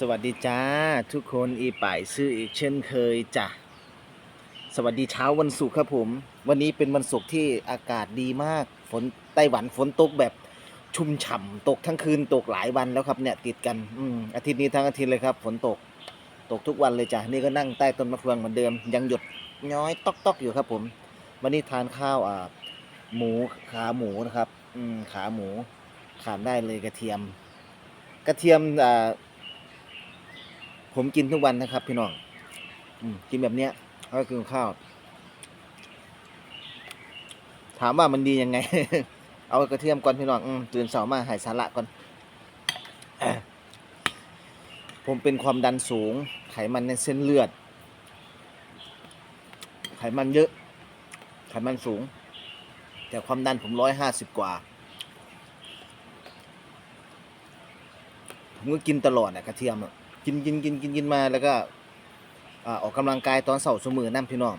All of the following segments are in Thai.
สวัสดีจ้าทุกคนอีป่ายซื้ออีกเช่นเคยจ้ะสวัสดีเช้าวันศุกร์ครับผม วันนี้เป็นวันศุกร์ที่อากาศดีมากฝนไต้หวันฝนตกแบบชุ่มฉ่ำตกทั้งคืนตกหลายวันแล้วครับเนี่ยติดกันอืมอาทิตย์นี้ทั้งอาทิตย์เลยครับฝนตกตกทุกวันเลยจ้ะนี่ก็นั่งใต้ต้นมะเฟืองเหมือนเดิม ยังหยดย้อยตอกตอกๆอยู่ครับผม วันนี้ทานข้าวอ่าหมูขาหมูนะครับ อืมขาหมูขาดได้เลยกระเทียม กระเทียมอ่า ผมกินทุกวันนะครับ พี่น้องอกินแบบเนี้ยก็คือข้าว ถามว่ามันดียังไง เอากระเทียมก่อนพี่น้องอตื่นเช้ามาหายสาระก่อนผมเป็นความดันสูง ไขมันในเส้นเลือด ไขมันเยอะ ไขมันสูง แต่ความดันผมร้อยห้าสิบกว่า ผมก็กินตลอดอะกระเทียมอะ กินกินกินกินกินมาแล้วก็อ่าออกกำลังกายตอนเสาร์สมือนั่นพี่น้อง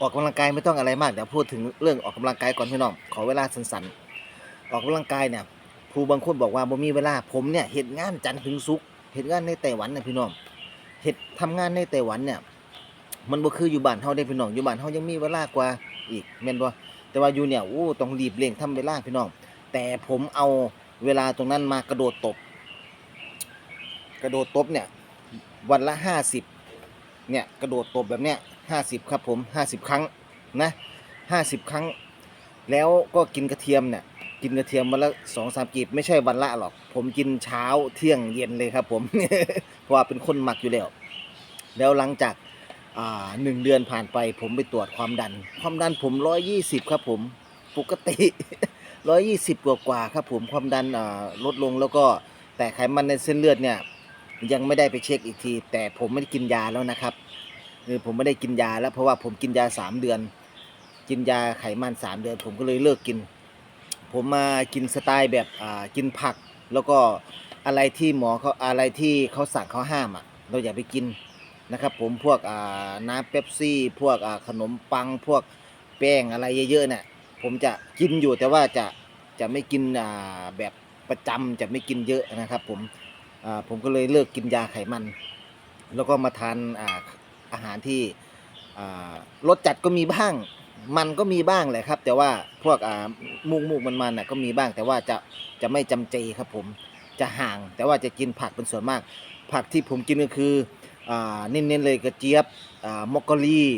ออกกำลังกายไม่ต้องอะไรมากเดี๋ยวพูดถึงเรื่องออกกำลังกายก่อนพี่น้อง ขอเวลาสั้นๆ ออกกำลังกายเนี่ยครูบางคนบอกว่าบ่มีเวลาผมเนี่ยเห็ดงานจันทร์ถึงศุกร์เห็ดงานในไต้หวันเนี่ยพี่น้องเห็ดทำงานในไต้หวันเนี่ย มันบ่คืออยู่บ้านเฮาได้พี่น้องอยู่บ้านเฮายังมีเวลากว่าอีกแม่นบ่แต่ว่าอยู่เนี่ยโอ้ต้องรีบเร่งทำเวลาพี่น้อง แต่ผมเอาเวลาตรงนั้นมากระโดดตบ กระโดดตบเนี่ยวันละห้าสิบเนี่ยกระโดดตบแบบเนี้ยห้าสิบครับผมห้าสิบครั้งนะห้าสิบครั้ง แล้วก็กินกระเทียมเนี่ยกินกระเทียมวันละสองสามกีบไม่ใช่วันละหรอก ผมกินเช้าเที่ยงเย็นเลยครับผม เพราะว่าเป็นคนหมักอยู่แล้ว แล้วหลังจากหนึ่งเดือนผ่านไป ผมไปตรวจความดัน ความดันผมร้อยยี่สิบครับผมปกติร้อยยี่สิบกว่าๆครับผมความดันลดลงแล้วก็แต่ไขมันในเส้นเลือดเนี่ย ยังไม่ได้ไปเช็คอีกที แต่ผมไม่ได้กินยาแล้วนะครับคือผมไม่ได้กินยาแล้วเพราะว่าผมกินยาสามเดือน กินยาไขมันสามเดือน ผมก็เลยเลิกกิน ผมมากินสไตล์แบบกินผัก แล้วก็อะไรที่หมอเขาอะไรที่เขาสั่งเขาห้ามอะเราอย่าไปกินนะครับ ผมพวกน้ำเป๊ปซี่ พวกขนมปัง พวกแป้งอะไรเยอะๆเนี่ยผมจะกินอยู่แต่ว่าจะจะไม่กินแบบประจำจะไม่กินเยอะนะครับ ผม ผมก็เลยเลิกกินยาไขมัน แล้วก็มาทานอาอาหารที่รสจัดก็มีบ้าง มันก็มีบ้างแหละครับ แต่ว่าพวกมุกมุกมันมันนะก็มีบ้าง แต่ว่าจะจะไม่จำเจครับผมจะห่าง แต่ว่าจะกินผักเป็นส่วนมาก ผักที่ผมกินก็คืออ่าเน้นๆเลยกระเจี๊ยบมอกโกลี่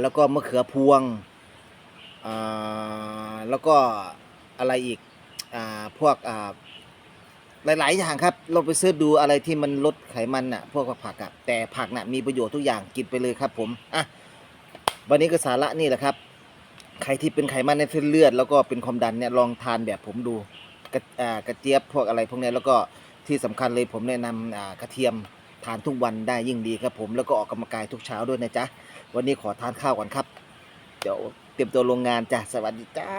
แล้วก็มะเขือพวงแล้วก็อะไรอีกอพวก หลาย ๆ อย่างครับเราไปเสิร์ชดูอะไรที่มันลดไขมันน่ะพวกผักอะแต่ผักน่ะมีประโยชน์ทุกอย่างกินไปเลยครับผมอะวันนี้ก็สาระนี่แหละครับใครที่เป็นไขมันในเส้นเลือด แล้วก็เป็นความดันเนี่ยลองทานแบบผมดูกระกระเจี๊ยบพวกอะไรพวกนี้แล้วก็ที่สำคัญเลยผมแนะนำอ่ากระเทียมทานทุกวันได้ยิ่งดีครับผมแล้วก็ออกกำลังกายทุกเช้าด้วยนะจ๊ะวันนี้ขอทานข้าวก่อนครับ เดี๋ยวเตรียมตัวลงงานจ้ะสวัสดีจ้า